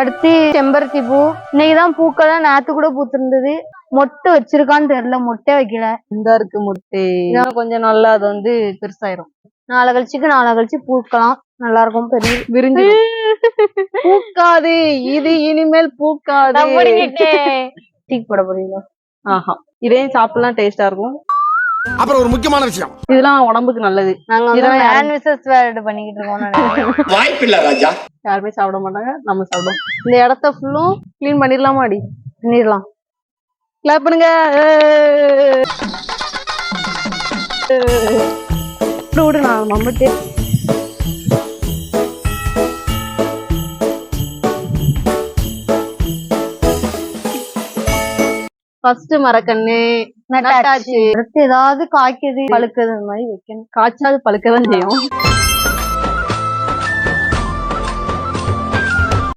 அடுத்து செம்பருத்தி பூ. இன்னைக்குதான் பூக்கெல்லாம் நேத்து கூட பூத்திருந்தது. மொட்டை வச்சிருக்கான்னு தெரியல மொட்டை வைக்கல. இந்த இருக்கு முட்டை. கொஞ்சம் நல்லா அது வந்து பெருசாயிரும். நாளை கழிச்சுக்கு நாளை கழிச்சு பூக்கலாம். நல்லா இருக்கும் பெரிய விரிஞ்சு பூக்காது. இது இனிமேல் பூக்காது. போட போறீங்களா? ஆஹா. இதையும் சாப்பிடலாம் டேஸ்டா இருக்கும். அப்புறம் ஒரு முக்கியமான விஷயம். இதெல்லாம் உடம்புக்கு நல்லது. நாங்க இதெல்லாம் மேன் விசஸ் வேர்டு பண்ணிக்கிட்டு இருக்கோம் நினைக்கிறேன். வாய்ப்பில்லை ராஜா. யாருமே சாப்பிட மாட்டாங்க நம்ம சாப்பிடுவோம். இந்த இடத்த ஃபுல்லும் க்ளீன் பண்ணிடலாமா அடி? பண்ணிடலாம். கிளாப் பண்ணுங்க. விடு நான் மம்மட்டே ஃபர்ஸ்ட் மரக்கண்ணு நட்டாச்சு. அடுத்து ஏதாவது காய்க்குது பழுக்குது அந்த மாதிரி வைக்கணும். காய்ச்சாது பழுக்க தான் செய்யும்.